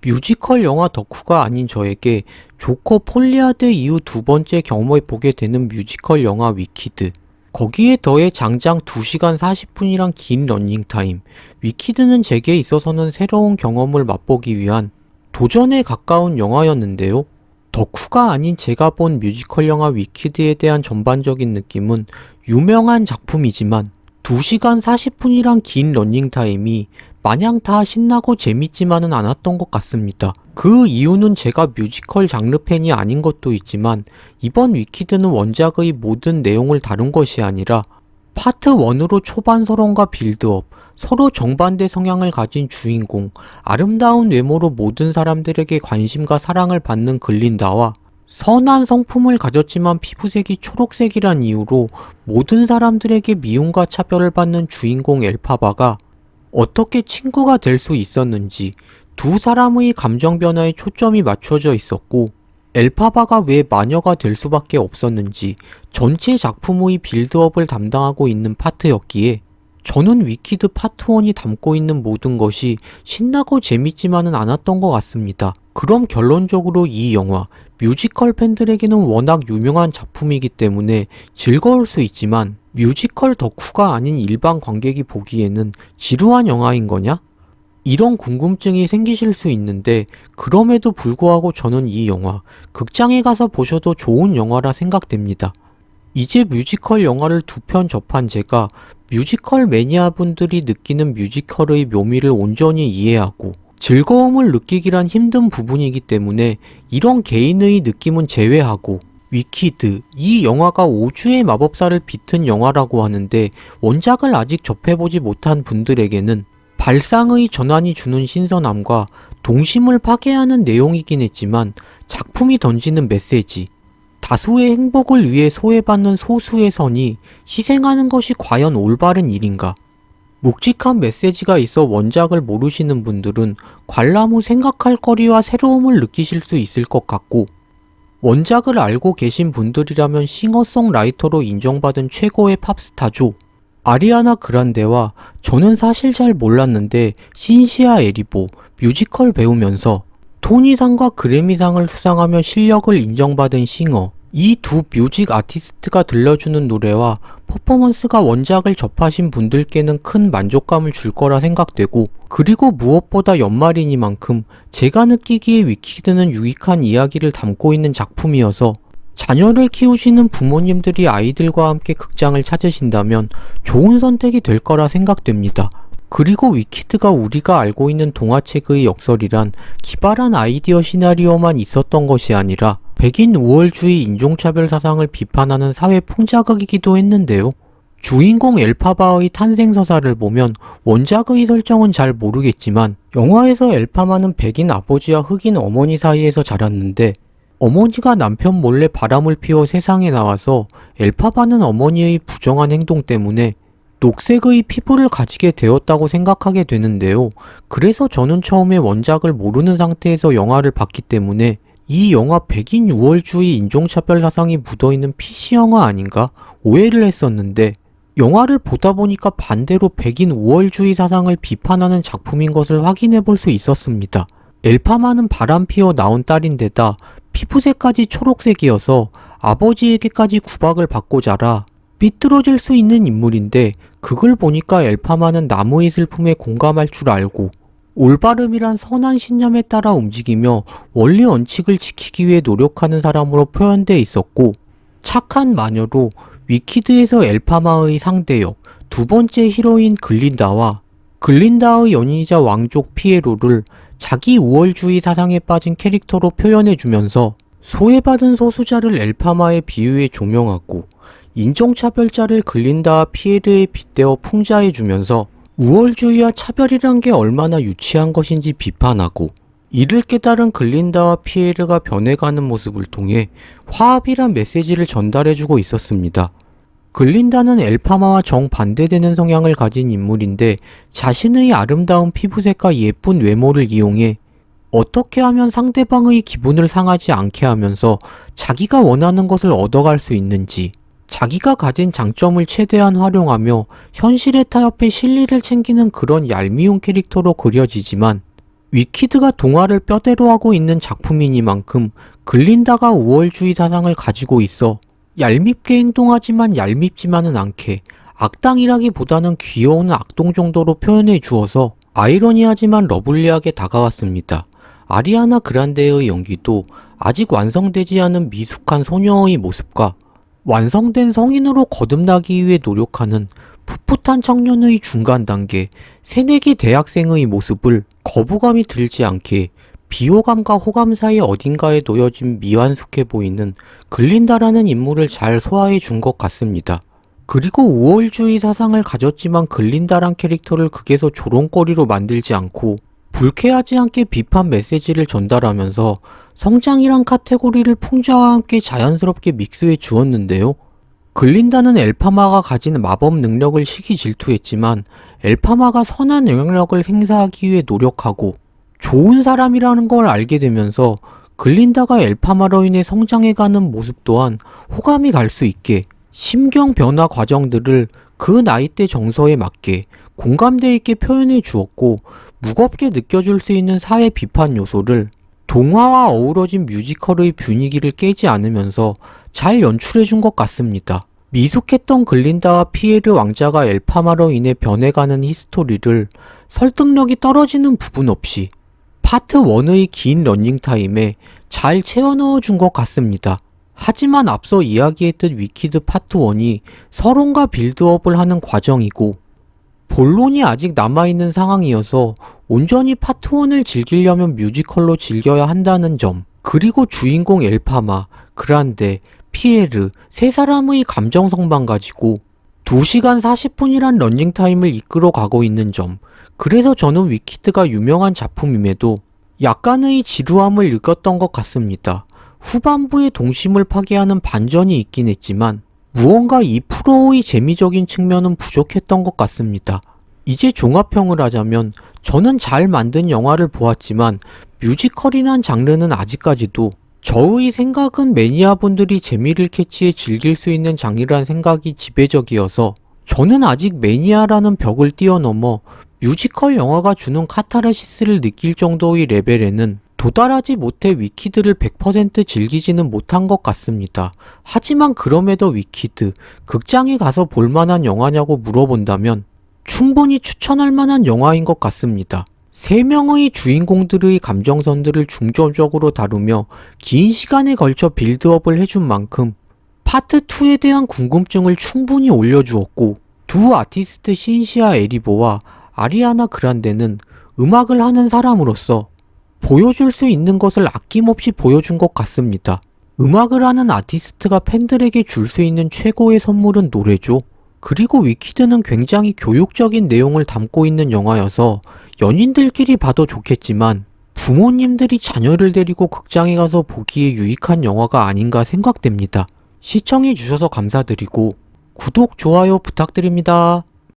뮤지컬 영화 덕후가 아닌 저에게 조커 폴리아드 이후 두 번째 경험을 보게 되는 뮤지컬 영화 위키드. 거기에 더해 장장 2시간 40분이란 긴 러닝타임. 위키드는 제게 있어서는 새로운 경험을 맛보기 위한 도전에 가까운 영화였는데요. 덕후가 아닌 제가 본 뮤지컬 영화 위키드에 대한 전반적인 느낌은 유명한 작품이지만 2시간 40분이란 긴 러닝타임이 마냥 다 신나고 재밌지만은 않았던 것 같습니다. 그 이유는 제가 뮤지컬 장르 팬이 아닌 것도 있지만 이번 위키드는 원작의 모든 내용을 다룬 것이 아니라 파트 1으로 초반 서론과 빌드업, 서로 정반대 성향을 가진 주인공, 아름다운 외모로 모든 사람들에게 관심과 사랑을 받는 글린다와 선한 성품을 가졌지만 피부색이 초록색이란 이유로 모든 사람들에게 미움과 차별을 받는 주인공 엘파바가 어떻게 친구가 될 수 있었는지 두 사람의 감정 변화에 초점이 맞춰져 있었고 엘파바가 왜 마녀가 될 수밖에 없었는지 전체 작품의 빌드업을 담당하고 있는 파트였기에 저는 위키드 파트 1이 담고 있는 모든 것이 신나고 재밌지만은 않았던 것 같습니다. 그럼 결론적으로 이 영화 뮤지컬 팬들에게는 워낙 유명한 작품이기 때문에 즐거울 수 있지만 뮤지컬 덕후가 아닌 일반 관객이 보기에는 지루한 영화인 거냐? 이런 궁금증이 생기실 수 있는데 그럼에도 불구하고 저는 이 영화 극장에 가서 보셔도 좋은 영화라 생각됩니다. 이제 뮤지컬 영화를 두 편 접한 제가 뮤지컬 매니아 분들이 느끼는 뮤지컬의 묘미를 온전히 이해하고 즐거움을 느끼기란 힘든 부분이기 때문에 이런 개인의 느낌은 제외하고 위키드 이 영화가 5주의 마법사를 비튼 영화라고 하는데 원작을 아직 접해보지 못한 분들에게는 발상의 전환이 주는 신선함과 동심을 파괴하는 내용이긴 했지만 작품이 던지는 메시지 다수의 행복을 위해 소외받는 소수의 선이 희생하는 것이 과연 올바른 일인가? 묵직한 메시지가 있어 원작을 모르시는 분들은 관람 후 생각할 거리와 새로움을 느끼실 수 있을 것 같고 원작을 알고 계신 분들이라면 싱어송라이터로 인정받은 최고의 팝스타죠. 아리아나 그란데와 저는 사실 잘 몰랐는데 신시아 에리보 뮤지컬 배우면서 토니상과 그래미상을 수상하며 실력을 인정받은 싱어 이 두 뮤직 아티스트가 들려주는 노래와 퍼포먼스가 원작을 접하신 분들께는 큰 만족감을 줄 거라 생각되고 그리고 무엇보다 연말이니만큼 제가 느끼기에 위키드는 유익한 이야기를 담고 있는 작품이어서 자녀를 키우시는 부모님들이 아이들과 함께 극장을 찾으신다면 좋은 선택이 될 거라 생각됩니다. 그리고 위키드가 우리가 알고 있는 동화책의 역설이란 기발한 아이디어 시나리오만 있었던 것이 아니라 백인 우월주의 인종차별 사상을 비판하는 사회 풍자극이기도 했는데요. 주인공 엘파바의 탄생 서사를 보면 원작의 설정은 잘 모르겠지만 영화에서 엘파마는 백인 아버지와 흑인 어머니 사이에서 자랐는데 어머니가 남편 몰래 바람을 피워 세상에 나와서 엘파바는 어머니의 부정한 행동 때문에 녹색의 피부를 가지게 되었다고 생각하게 되는데요. 그래서 저는 처음에 원작을 모르는 상태에서 영화를 봤기 때문에 이 영화 백인 유월주의 인종차별 사상이 묻어있는 PC 영화 아닌가 오해를 했었는데 영화를 보다 보니까 반대로 백인 우월주의 사상을 비판하는 작품인 것을 확인해 볼 수 있었습니다. 엘파마는 바람 피어 나온 딸인데다 피부색까지 초록색이어서 아버지에게까지 구박을 받고 자라 삐뚤어질 수 있는 인물인데 그걸 보니까 엘파마는 나무의 슬픔에 공감할 줄 알고 올바름이란 선한 신념에 따라 움직이며 원리 원칙을 지키기 위해 노력하는 사람으로 표현돼 있었고 착한 마녀로 위키드에서 엘파마의 상대역 두 번째 히로인 글린다와 글린다의 연인이자 왕족 피에로를 자기 우월주의 사상에 빠진 캐릭터로 표현해주면서 소외받은 소수자를 엘파마에 비유해 조명하고 인종차별자를 글린다와 피에르에 빗대어 풍자해주면서 우월주의와 차별이란 게 얼마나 유치한 것인지 비판하고 이를 깨달은 글린다와 피에르가 변해가는 모습을 통해 화합이란 메시지를 전달해주고 있었습니다. 글린다는 엘파마와 정반대되는 성향을 가진 인물인데 자신의 아름다운 피부색과 예쁜 외모를 이용해 어떻게 하면 상대방의 기분을 상하지 않게 하면서 자기가 원하는 것을 얻어갈 수 있는지 자기가 가진 장점을 최대한 활용하며 현실에 타협해 실리를 챙기는 그런 얄미운 캐릭터로 그려지지만 위키드가 동화를 뼈대로 하고 있는 작품이니만큼 글린다가 우월주의 사상을 가지고 있어 얄밉게 행동하지만 얄밉지만은 않게 악당이라기보다는 귀여운 악동 정도로 표현해 주어서 아이러니하지만 러블리하게 다가왔습니다. 아리아나 그란데의 연기도 아직 완성되지 않은 미숙한 소녀의 모습과 완성된 성인으로 거듭나기 위해 노력하는 풋풋한 청년의 중간 단계 새내기 대학생의 모습을 거부감이 들지 않게 비호감과 호감 사이 어딘가에 놓여진 미완숙해 보이는 글린다라는 인물을 잘 소화해 준 것 같습니다. 그리고 우월주의 사상을 가졌지만 글린다란 캐릭터를 극에서 조롱거리로 만들지 않고 불쾌하지 않게 비판 메시지를 전달하면서 성장이란 카테고리를 풍자와 함께 자연스럽게 믹스해 주었는데요. 글린다는 엘파마가 가진 마법 능력을 시기 질투했지만 엘파마가 선한 영향력을 행사하기 위해 노력하고 좋은 사람이라는 걸 알게 되면서 글린다가 엘파마로 인해 성장해가는 모습 또한 호감이 갈 수 있게 심경 변화 과정들을 그 나이대 정서에 맞게 공감대 있게 표현해 주었고 무겁게 느껴질 수 있는 사회 비판 요소를 동화와 어우러진 뮤지컬의 분위기를 깨지 않으면서 잘 연출해 준 것 같습니다. 미숙했던 글린다와 피에르 왕자가 엘파마로 인해 변해가는 히스토리를 설득력이 떨어지는 부분 없이 파트 1의 긴 러닝타임에 잘 채워 넣어 준 것 같습니다. 하지만 앞서 이야기했듯 위키드 파트 1이 서론과 빌드업을 하는 과정이고 본론이 아직 남아있는 상황이어서 온전히 파트 1을 즐기려면 뮤지컬로 즐겨야 한다는 점 그리고 주인공 엘파마, 그란데, 피에르 세 사람의 감정성만 가지고 2시간 40분이란 런닝타임을 이끌어 가고 있는 점 그래서 저는 위키드가 유명한 작품임에도 약간의 지루함을 느꼈던 것 같습니다. 후반부에 동심을 파괴하는 반전이 있긴 했지만 무언가 2%의 재미적인 측면은 부족했던 것 같습니다. 이제 종합평을 하자면 저는 잘 만든 영화를 보았지만 뮤지컬이란 장르는 아직까지도 저의 생각은 매니아분들이 재미를 캐치해 즐길 수 있는 장르란 생각이 지배적이어서 저는 아직 매니아라는 벽을 뛰어넘어 뮤지컬 영화가 주는 카타르시스를 느낄 정도의 레벨에는 도달하지 못해 위키드를 100% 즐기지는 못한 것 같습니다. 하지만 그럼에도 위키드, 극장에 가서 볼만한 영화냐고 물어본다면 충분히 추천할 만한 영화인 것 같습니다. 세 명의 주인공들의 감정선들을 중점적으로 다루며 긴 시간에 걸쳐 빌드업을 해준 만큼 파트 2에 대한 궁금증을 충분히 올려주었고 두 아티스트 신시아 에리보와 아리아나 그란데는 음악을 하는 사람으로서 보여줄 수 있는 것을 아낌없이 보여준 것 같습니다. 음악을 하는 아티스트가 팬들에게 줄 수 있는 최고의 선물은 노래죠. 그리고 위키드는 굉장히 교육적인 내용을 담고 있는 영화여서 연인들끼리 봐도 좋겠지만 부모님들이 자녀를 데리고 극장에 가서 보기에 유익한 영화가 아닌가 생각됩니다. 시청해 주셔서 감사드리고 구독, 좋아요 부탁드립니다.